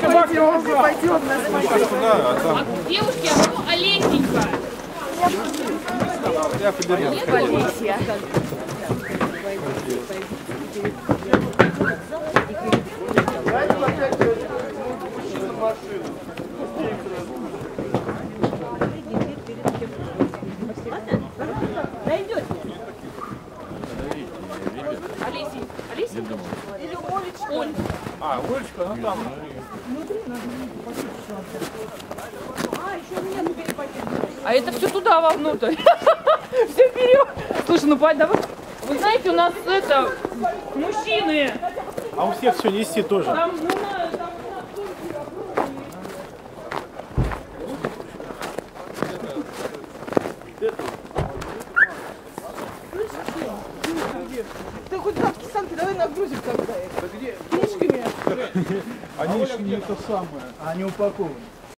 Пойдем, пойдем, А девушки, а ну Олесенька. Я подержу. Олесень. Олесень? Или Олечка? Оль. А, Олечка, ну там. А это все туда, вовнутрь. Все вперед. Слушай, ну пой- давай. Вы знаете, у нас это, мужчины, А у всех все нести тоже. там, ну, на- там Ты хоть тапки санки давай нагрузим тогда. Книжками. Они же не то самое, они упакованы.